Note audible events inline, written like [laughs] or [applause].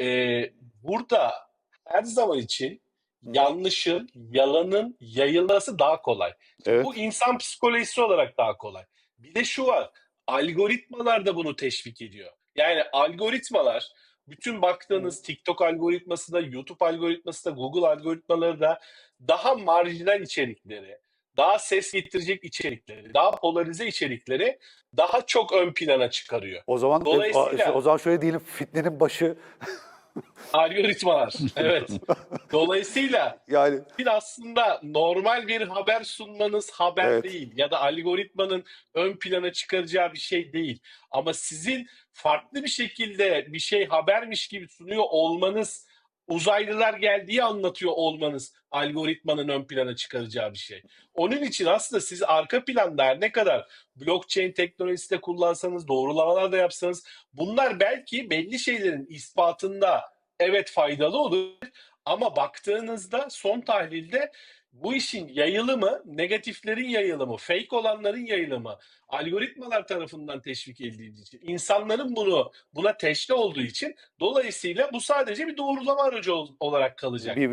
Eee, burada her zaman için yanlışın, yalanın yayılması daha kolay. Evet. Bu insan psikolojisi olarak daha kolay. Bir de şu var, algoritmalar da bunu teşvik ediyor. Yani algoritmalar, bütün baktığınız TikTok algoritması da, YouTube algoritması da, Google algoritmaları da daha marjinal içerikleri, daha ses getirecek içerikleri, daha polarize içerikleri daha çok ön plana çıkarıyor. O zaman Dolayısıyla- o zaman şöyle diyelim fitnenin başı [laughs] Algoritmalar, [laughs] evet. Dolayısıyla yani bir aslında normal bir haber sunmanız haber Evet. değil ya da algoritmanın ön plana çıkaracağı bir şey değil. Ama sizin farklı bir şekilde bir şey habermiş gibi sunuyor olmanız, uzaylılar geldiği anlatıyor olmanız algoritmanın ön plana çıkaracağı bir şey. Onun için aslında siz arka planda ne kadar blockchain teknolojisi de kullansanız, doğrulamalar da yapsanız bunlar belki belli şeylerin ispatında evet faydalı olur ama baktığınızda son tahlilde bu işin yayılımı, negatiflerin yayılımı, fake olanların yayılımı, algoritmalar tarafından teşvik edildiği için, insanların bunu buna teşne olduğu için dolayısıyla bu sadece bir doğrulama aracı ol- olarak kalacak. bir